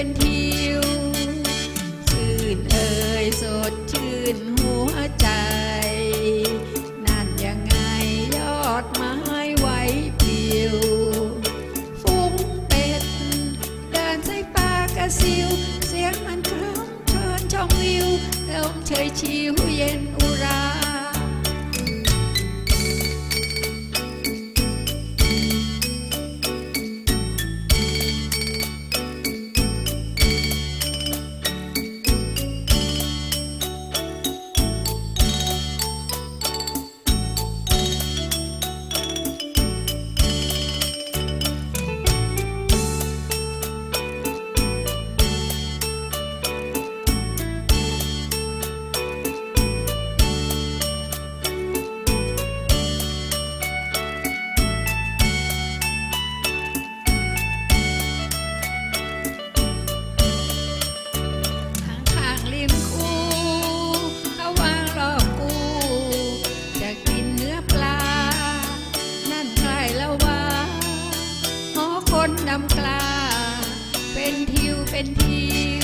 เป็นทิว ชื่นเอ่ยสดชื่นหัวใจ นั่นยังไงยอดไม้ไหวปลิว ฟุ้งเป็ด เดินใส่ปากระซิว เสียงมันคร้องเชิญช่องวิวลมเฉยชิวเย็น เป็นทิวเป็นที